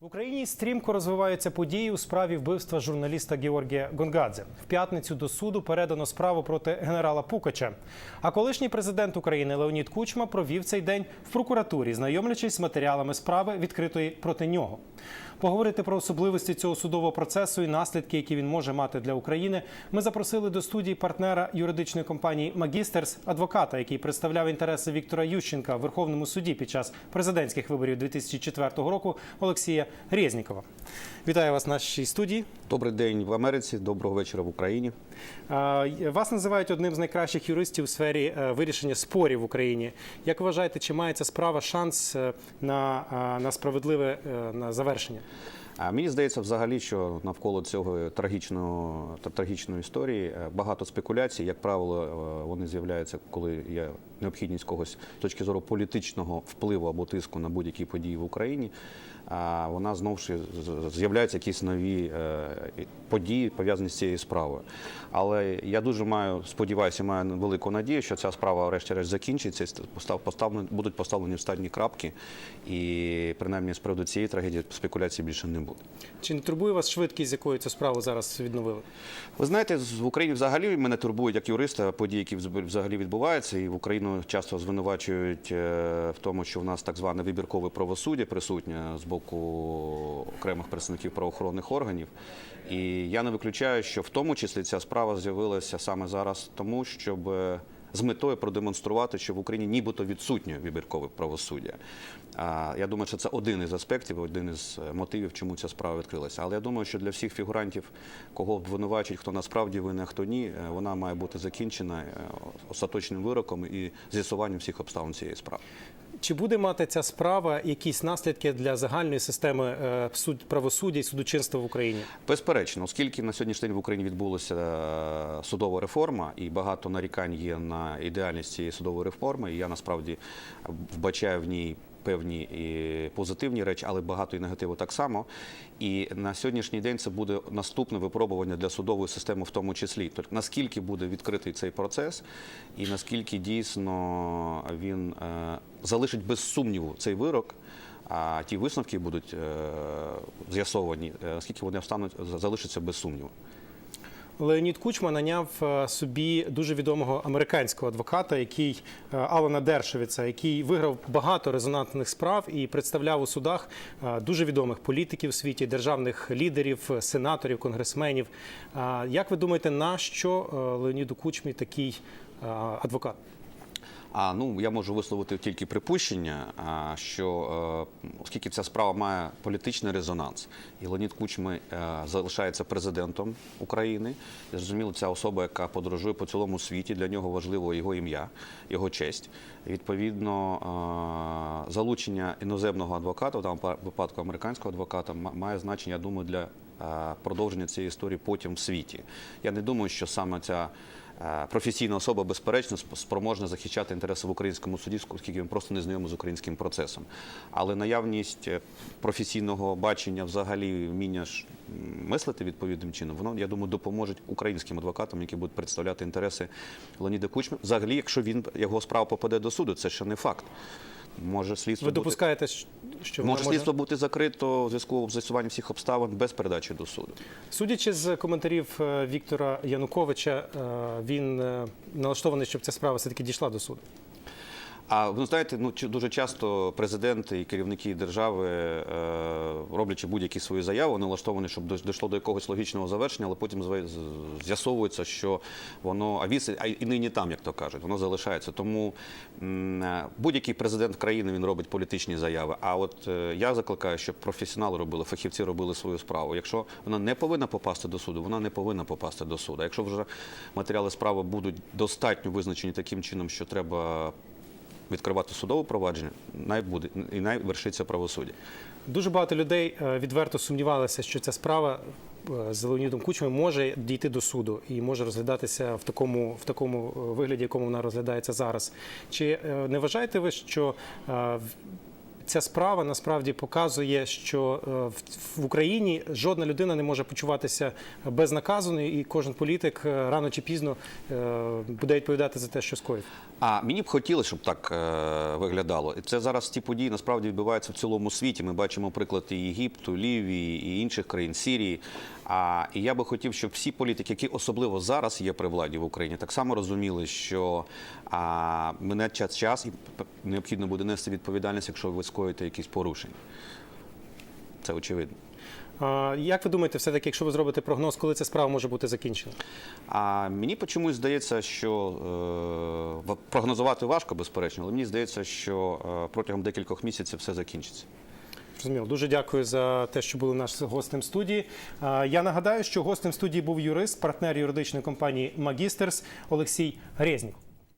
В Україні стрімко розвиваються події у справі вбивства журналіста Георгія Гонгадзе. В п'ятницю до суду передано справу проти генерала Пукача. А колишній президент України Леонід Кучма провів цей день в прокуратурі, знайомлячись з матеріалами справи, відкритої проти нього. Поговорити про особливості цього судового процесу і наслідки, які він може мати для України, ми запросили до студії партнера юридичної компанії Магістерс, адвоката, який представляв інтереси Віктора Ющенка в Верховному суді під час президентських виборів 2004 року Олексія Резнікова. Вітаю вас в нашій студії. Добрий день в Америці, доброго вечора в Україні. Вас називають одним з найкращих юристів у сфері е, вирішення спорів в Україні. Як вважаєте, чи має ця справа шанс е, на, на справедливе е, на завершення? А мені здається, взагалі, що навколо цього трагічного трагічної історії е, багато спекуляцій. Як правило, е, вони з'являються, коли є необхідність когось з точки зору політичного впливу або тиску на будь-які події в Україні. А вона знову ж з'являються якісь нові е, події пов'язані з цією справою. Але я дуже маю сподіваюся, маю велику надію, що ця справа, врешті-решт, закінчиться. постав- будуть поставлені встатні крапки, і принаймні з приводу цієї трагедії спекуляцій більше не буде. Чи не турбує вас швидкість, з якою цю справу зараз відновили? Ви знаєте, в Україні взагалі мене турбують як юриста події, які взагалі відбуваються, і в Україну часто звинувачують е, в тому, що в нас так зване вибіркове правосуддя присутнє з боку окремих представників правоохоронних органів. І я не виключаю, що в тому числі ця справа з'явилася саме зараз, тому щоб. З метою продемонструвати, що в Україні нібито відсутнє вибіркове правосуддя. А, Я думаю, що це один із аспектів, один із е, мотивів, чому ця справа відкрилася. Але я думаю, що для всіх фігурантів, кого обвинувачують, хто насправді винен, а хто ні, е, вона має бути закінчена е, остаточним вироком і з'ясуванням всіх обставин цієї справи. Чи буде мати ця справа якісь наслідки для загальної системи суд правосуддя і судочинства в Україні? Безперечно, оскільки на сьогоднішній день в Україні відбулася судова реформа, і багато нарікань є на ідеальність цієї судової реформи, і я насправді вбачаю в ній. Певні і позитивні речі, але багато і негативу так само. І на сьогоднішній день це буде наступне випробування для судової системи, в тому числі. Тобто наскільки буде відкритий цей процес, і наскільки дійсно він е, залишить без сумніву цей вирок. А ті висновки будуть е, з'ясовані, е, наскільки вони встануть, залишаться без сумніву. Леонід Кучма наняв е, собі дуже відомого американського адвоката, який е, Алана Дершевіца, який виграв багато резонансних справ і представляв у судах е, дуже відомих політиків у світі, державних лідерів, сенаторів, конгресменів. Як ви думаєте, на що Леоніду Кучмі такий адвокат? А ну я можу висловити тільки припущення, що е, оскільки ця справа має політичний резонанс, і Леонід Кучми е, залишається президентом України, і, зрозуміло, ця особа, яка подорожує по цілому світі, для нього важливо його ім'я, його честь. І, відповідно, е, залучення іноземного адвоката, в даному випадку американського адвоката, ма- має значення, я думаю, для продовження цієї історії потім в світі. Я не думаю, що саме ця професійна особа, безперечно, спроможна захищати інтереси в українському суді, оскільки він просто не знайомий з українським процесом. Але наявність е, професійного бачення, взагалі вміння ж мислити відповідним чином, воно, я думаю, допоможе українським адвокатам, які будуть представляти інтереси Леоніда Кучми. Взагалі, якщо він його справа попаде до суду, це ще не факт. Може слідство Ви бути- допускаєте, що Може слідство бути закрито в зв'язку з з'ясуванням всіх обставин без передачі до суду. Судячи з коментарів е, Віктора Януковича, е, він е, налаштований, щоб ця справа все-таки дійшла до суду. А ви знаєте, ну дуже часто президенти і керівники держави, е, роблячи будь-які свої заяви, налаштовані, щоб дійшло до якогось логічного завершення, але потім з'ясовується, що воно а віси, а і нині там, як то кажуть, воно залишається. Тому е, будь-який президент країни він робить політичні заяви. А от е, я закликаю, щоб професіонали робили, фахівці робили свою справу. Якщо вона не повинна попасти до суду, вона не повинна попасти до суду. Якщо вже матеріали справи будуть достатньо визначені таким чином, що треба відкривати судове провадження, най буде і най вершиться правосуддя. Дуже багато людей е, відверто сумнівалися, що ця справа е, з Леонідом Кучмою може дійти до суду і може розглядатися в такому, в такому е, вигляді, якому вона розглядається зараз. Чи не вважаєте ви, що ця справа насправді показує, що е, в- Україні жодна людина не може почуватися безнаказаною, і кожен політик е, рано чи пізно е, буде відповідати за те, що скоїв. А мені б хотілося, щоб так виглядало. Це зараз ті події насправді відбуваються в цілому світі. Ми бачимо приклад і Єгипту, Лівії, і інших країн Сирії. А і я би хотів, щоб всі політики, які особливо зараз є при владі в Україні, так само розуміли, що а, мине час час і необхідно буде нести відповідальність, якщо ви скоїте якісь порушення. Це очевидно. А, Як ви думаєте, все-таки, якщо ви зробите прогноз, коли ця справа може бути закінчена? А мені чомусь здається, що е, прогнозувати важко, безперечно, але мені здається, що е, протягом декількох місяців все закінчиться. Зрозуміло. Дуже дякую за те, що були наш гостем студії. Я нагадаю, що гостем студії був юрист, партнер юридичної компанії Магістерс Олексій Резнік.